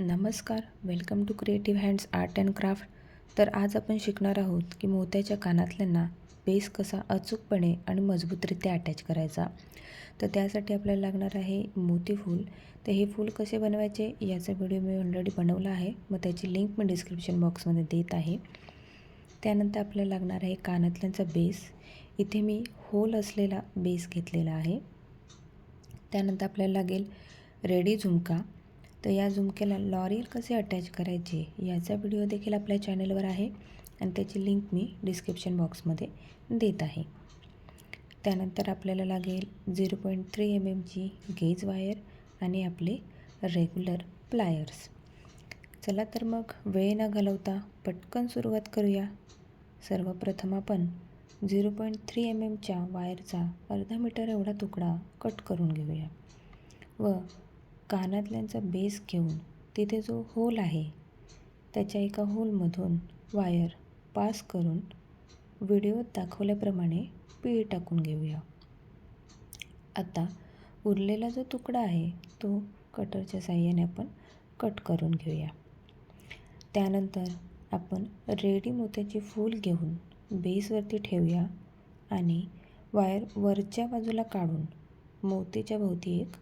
नमस्कार welcome to creative hands art and craft तर आज आपण शिकणार आहोत की मोत्याच्या कानातल्यांना बेस कसा अचूकपणे आणि मजबूतरित्या अटॅच करायचा. तर त्यासाठी आपल्याला लागणार आहे मोती फूल. तर हे फूल कसे बनवायचे याचा व्हिडिओ मी ऑलरेडी बनवला आहे. मग त्याची लिंक मी डिस्क्रिप्शन बॉक्समध्ये देत आहे. त्यानंतर आपल्याला लागणार आहे कानातल्यांचा बेस इथे मी होल असलेला बेस घेतलेला आहे. त्यानंतर आपल्याला लागेल रेडी झुमका. तर या झुमक्याला लॉरियल कसे अटॅच करायचे याचा व्हिडिओ देखील आपल्या चॅनलवर आहे आणि त्याची लिंक मी डिस्क्रिप्शन बॉक्समध्ये देत आहे. त्यानंतर आपल्याला लागेल झिरो पॉईंट थ्री एम एमची गेज वायर आणि आपले रेग्युलर प्लायर्स चला तर मग वेळ न घालवता पटकन सुरुवात करूया. सर्वप्रथम आपण झिरो पॉईंट थ्री एम एमच्या वायरचा अर्धा मीटर एवढा तुकडा कट करून घेऊया. व कानातल्यांचा बेस घेऊन तिथे जो होल आहे त्याच्या एका होलमधून वायर पास करून व्हिडिओत दाखवल्याप्रमाणे पिळी टाकून घेऊया. आता उरलेला जो तुकडा आहे तो कटरच्या साह्याने आपण कट करून घेऊया. त्यानंतर आपण रेडी मोत्याची फूल घेऊन बेसवरती ठेवूया आणि वायर वरच्या बाजूला काढून मोतीच्या भोवती एक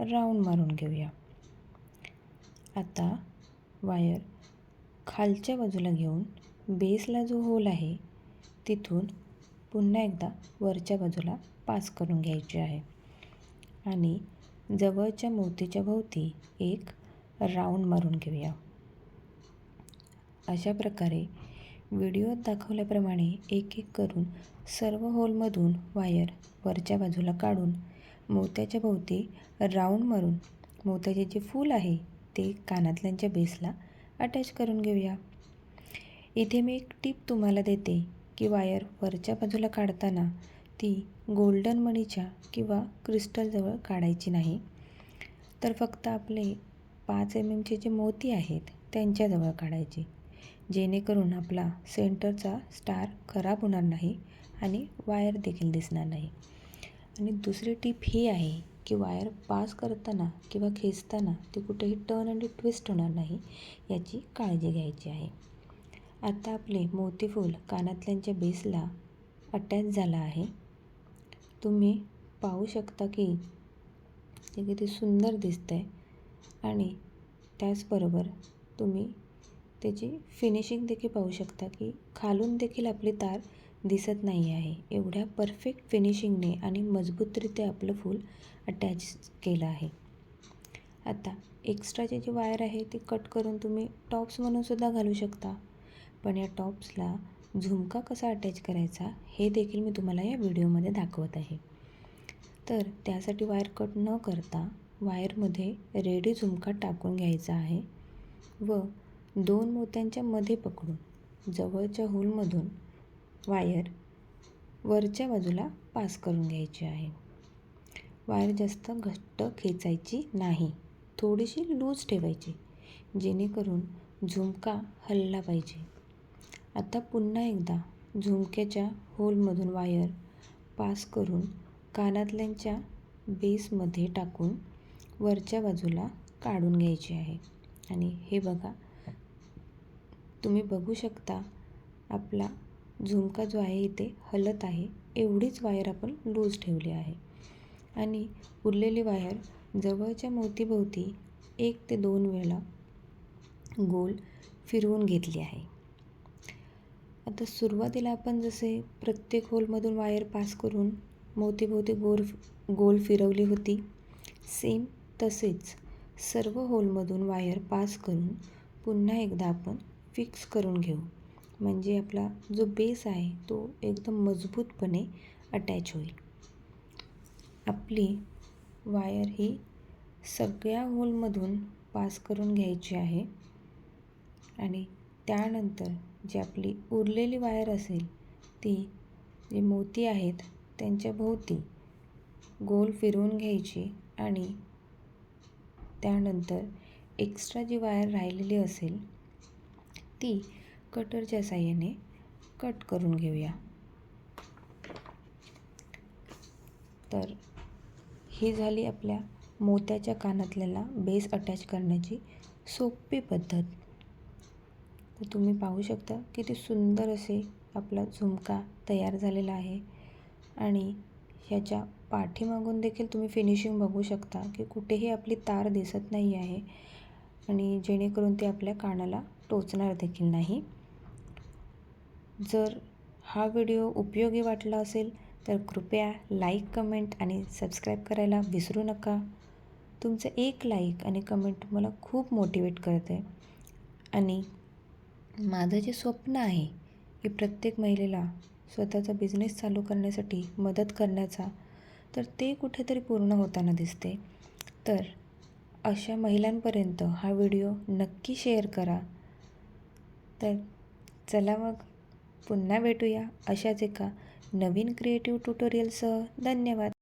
राऊंड मारून घेऊया. आता वायर खालच्या बाजूला घेऊन बेसला जो होल आहे तिथून पुन्हा एकदा वरच्या बाजूला पास करून घ्यायची आहे. आणि जवळच्या मोतीच्या भोवती एक राऊंड मारून घेऊया. अशा प्रकारे व्हिडिओत दाखवल्याप्रमाणे एक एक करून सर्व होलमधून वायर वरच्या बाजूला काढून मोत्याच्या भोवती राऊंड मारून मोत्याचे जे फूल आहे ते कानातल्यांच्या बेसला अटॅच करून घेऊया. इथे मी एक टीप तुम्हाला देते की वायर वरच्या बाजूला काढताना ती गोल्डन मणीच्या किंवा क्रिस्टलजवळ काढायची नाही. तर फक्त आपले पाच एम एमचे जे मोती आहेत त्यांच्याजवळ काढायचे. जेणेकरून आपला सेंटरचा स्टार खराब होणार नाही आणि वायर देखील दिसणार नाही. आणि दुसरी टीप ही आहे की वायर पास करताना किंवा खेचताना ती कुठेही टर्न आणि ट्विस्ट होणार नाही याची काळजी घ्यायची आहे. आता आपले मोतीफूल कानातल्यांच्या बेसला अटॅच झाला आहे. तुम्ही पाहू शकता की ते किती सुंदर दिसतं आहे आणि त्याचबरोबर तुम्ही त्याची फिनिशिंग देखील पाहू शकता की खालून देखील आपली तार दिसत नाही आहे. एवढ्या परफेक्ट फिनिशिंगने आणि मजबूतरित्या आपलं फूल अटॅच केलं आहे. आता एक्स्ट्राचे जी वायर आहे ती कट करून तुम्ही टॉप्स म्हणूनसुद्धा घालू शकता. पण या टॉप्सला झुमका कसा अटॅच करायचा हे देखील मी तुम्हाला या व्हिडिओमध्ये दाखवत आहे. तर त्यासाठी वायर कट न करता वायरमध्ये रेडी झुमका टाकून घ्यायचा आहे व दोन मोत्यांच्या मध्ये पकडून जवळच्या होलमधून वायर वरच्या बाजूला पास करून घ्यायची आहे. वायर जास्त घट्ट खेचायची नाही. थोडीशी लूज ठेवायची जेणेकरून झुमका हलला पाहिजे. आता पुन्हा एकदा झुमक्याच्या होलमधून वायर पास करून कानातल्यांच्या बेसमध्ये टाकून वरच्या बाजूला काढून घ्यायची आहे. आणि हे बघा तुम्ही बघू शकता आपला झुमका जो आहे इथे हलत आहे एवढीच वायर आपण लूज ठेवली आहे. आणि उरलेली वायर जवळच्या मोतीभोवती एक ते दोन वेळा गोल फिरवून घेतली आहे. आता सुरुवातीला आपण जसे प्रत्येक होलमधून वायर पास करून मोतीभोवती गोल गोल फिरवली होती सेम तसेच सर्व होलमधून वायर पास करून पुन्हा एकदा आपण फिक्स करून घेऊ. म्हणजे आपला जो बेस आहे तो एकदम मजबूतपणे अटॅच होईल. आपली वायर ही सगळ्या होलमधून पास करून घ्यायची आहे. आणि त्यानंतर जी आपली उरलेली वायर असेल ती जे मोती आहेत त्यांच्या भोवती गोल फिरवून घ्यायची आणि त्यानंतर एक्स्ट्रा जी वायर राहिलेली असेल ती कटरच्या साह्याने कट करून घेऊया. तर ही झाली आपल्या मोत्याच्या कानातल्याला बेस अटॅच करण्याची सोपी पद्धत. तर तुम्ही पाहू शकता किती सुंदर असे आपला झुमका तयार झालेला आहे. आणि ह्याच्या पाठीमागून देखील तुम्ही फिनिशिंग बघू शकता की कुठेही आपली तार दिसत नाही आहे. आणि जेणेकरून ते आपल्या कानाला टोचणार देखील नाही. जर हा व्हिडिओ उपयोगी वाटला असेल तर कृपया लाईक कमेंट आणि सबस्क्राईब करायला विसरू नका. तुमचं एक लाईक आणि कमेंट मला खूप मोटिवेट करते. आणि माझं जे स्वप्न आहे की प्रत्येक महिलेला स्वतःचा बिझनेस चालू करण्यासाठी मदत करण्याचा तर ते कुठेतरी पूर्ण होताना दिसते. तर अशा महिलांपर्यंत हा व्हिडिओ नक्की शेअर करा. तर चला मग पुन्हा भेटूया अशाच एका नवीन क्रिएटिव्ह ट्युटोरियलसह धन्यवाद.